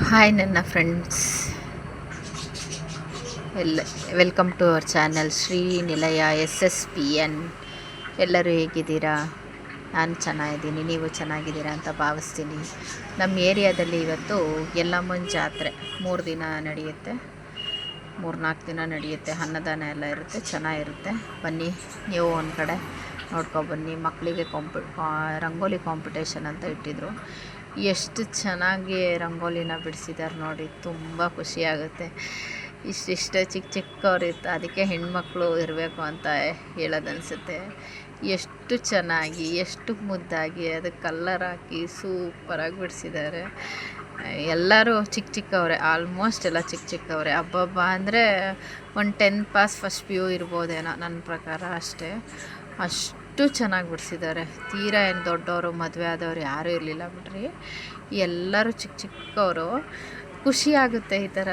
Hi ನನ್ನ friends ಎಲ್ಲ welcome to our channel Shri Nilaya S S P N ಎಲ್ಲರೂ ಹೇಗಿದ್ದೀರಾ? ನಾನು ಚೆನ್ನಾಗಿದ್ದೀನಿ, ನೀವು ಚೆನ್ನಾಗಿದ್ದೀರಾ ಅಂತ ಭಾವಿಸ್ತೀನಿ. ನಮ್ಮ ಏರಿಯಾದಲ್ಲಿ ಇವತ್ತು ಎಲ್ಲಮ್ಮನ ಜಾತ್ರೆ. ಮೂರು ದಿನ ನಡೆಯುತ್ತೆ. ಮೂರು ನಾಲ್ಕು ದಿನ ನಡೆಯುತ್ತೆ. ಅನ್ನದಾನ ಎಲ್ಲ ಇರುತ್ತೆ, ಚೆನ್ನಾಗಿರುತ್ತೆ. ಬನ್ನಿ, ನೀವು ಒಂದು ಕಡೆ. ನೋಡ್ಕೊಬನ್ನಿ ಮಕ್ಕಳಿಗೆ ಕಾಂಪಿ ರಂಗೋಲಿ ಕಾಂಪಿಟೇಷನ್ ಅಂತ ಇಟ್ಟಿದ್ರು. ಎಷ್ಟು ಚೆನ್ನಾಗಿ ರಂಗೋಲಿನ ಬಿಡಿಸಿದ್ದಾರೆ ನೋಡಿ. ತುಂಬ ಖುಷಿಯಾಗುತ್ತೆ ಇಷ್ಟಿಷ್ಟು ಚಿಕ್ಕ ಚಿಕ್ಕವ್ರು ಇತ್ತು ಅದಕ್ಕೆ ಹೆಣ್ಮಕ್ಳು ಇರಬೇಕು ಅಂತ ಹೇಳೋದನ್ಸುತ್ತೆ. ಎಷ್ಟು ಚೆನ್ನಾಗಿ, ಎಷ್ಟು ಮುದ್ದಾಗಿ ಅದಕ್ಕೆ ಕಲ್ಲರ್ ಹಾಕಿ ಸೂಪರಾಗಿ ಬಿಡಿಸಿದ್ದಾರೆ ಎಲ್ಲರೂ ಚಿಕ್ಕ ಚಿಕ್ಕವರೇ ಆಲ್ಮೋಸ್ಟ್ ಎಲ್ಲ ಚಿಕ್ಕ ಚಿಕ್ಕವ್ರೆ. ಹಬ್ಬಬ್ಬ ಅಂದರೆ ಒಂದು ten pass first P U ಇರ್ಬೋದೇನೋ ನನ್ನ ಪ್ರಕಾರ ಅಷ್ಟೇ. ಅಷ್ಟು ಚೆನ್ನಾಗಿ ಬಿಡಿಸಿದ್ದಾರೆ. ತೀರಾ ಏನು ದೊಡ್ಡವರು ಮದುವೆ ಆದವರು ಯಾರೂ ಇರಲಿಲ್ಲ ಬಿಡ್ರಿ. ಎಲ್ಲರೂ ಚಿಕ್ಕ ಚಿಕ್ಕವರು. ಖುಷಿಯಾಗುತ್ತೆ ಈ ಥರ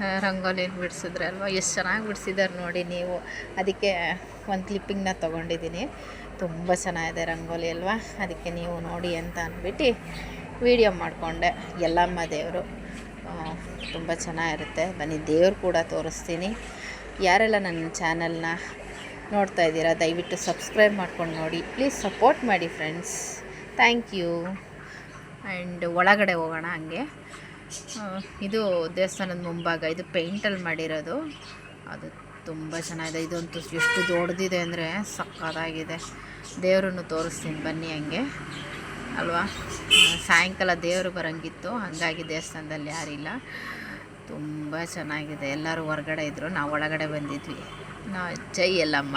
ಆ, ರಂಗೋಲಿನ ಬಿಡಿಸಿದ್ರೆ ಅಲ್ವಾ? ಎಷ್ಟು ಚೆನ್ನಾಗಿ ಬಿಡಿಸಿದ್ದಾರೆ ನೋಡಿ ನೀವು. ಅದಕ್ಕೆ ಒಂದು ಕ್ಲಿಪ್ಪಿಂಗ್ನ ತೊಗೊಂಡಿದ್ದೀನಿ. ತುಂಬ ಚೆನ್ನಾಗಿದೆ ರಂಗೋಲಿ ಅಲ್ವಾ? ಅದಕ್ಕೆ ನೀವು ನೋಡಿ ಅಂತ ಅಂದ್ಬಿಟ್ಟು ವಿಡಿಯೋ ಮಾಡಿಕೊಂಡೆ. ಎಲ್ಲಮ್ಮ ದೇವರು. ತುಂಬ ಚೆನ್ನಾಗಿರುತ್ತೆ. ಬನ್ನಿ, ದೇವ್ರು ಕೂಡ ತೋರಿಸ್ತೀನಿ. ಯಾರೆಲ್ಲ ನನ್ನ ಚಾನಲ್ನ ನೋಡ್ತಾ ಇದ್ದೀರಾ, ದಯವಿಟ್ಟು ಸಬ್ಸ್ಕ್ರೈಬ್ ಮಾಡ್ಕೊಂಡು ನೋಡಿ. ಪ್ಲೀಸ್ ಸಪೋರ್ಟ್ ಮಾಡಿ ಫ್ರೆಂಡ್ಸ್. Thank you. ಆ್ಯಂಡ್ ಒಳಗಡೆ ಹೋಗೋಣ ಹಂಗೆ. ಇದು ದೇವಸ್ಥಾನದ ಮುಂಭಾಗ. ಇದು ಪೇಂಟಲ್ಲಿ ಮಾಡಿರೋದು. ಅದು ತುಂಬ ಚೆನ್ನಾಗಿದೆ. ಇದಂತೂ ಎಷ್ಟು ದೊಡ್ಡದಿದೆ ಅಂದರೆ ಸಕ್ಕತ್ತಾಗಿದೆ. ದೇವ್ರನ್ನು ತೋರಿಸ್ತೀನಿ. ಬನ್ನಿ ಹಂಗೆ. ಅಲ್ವಾ? ಸಾಯಂಕಾಲ ದೇವರು ಬರೋಂಗಿತ್ತು, ಹಾಗಾಗಿ ದೇವಸ್ಥಾನದಲ್ಲಿ ಯಾರಿಲ್ಲ. ತುಂಬ ಚೆನ್ನಾಗಿದೆ. ಎಲ್ಲರೂ ಹೊರಗಡೆ ಇದ್ದರು ನಾವು ಒಳಗಡೆ ಬಂದಿದ್ವಿ. ನಾ ಜೈ ಎಲ್ಲಮ್ಮ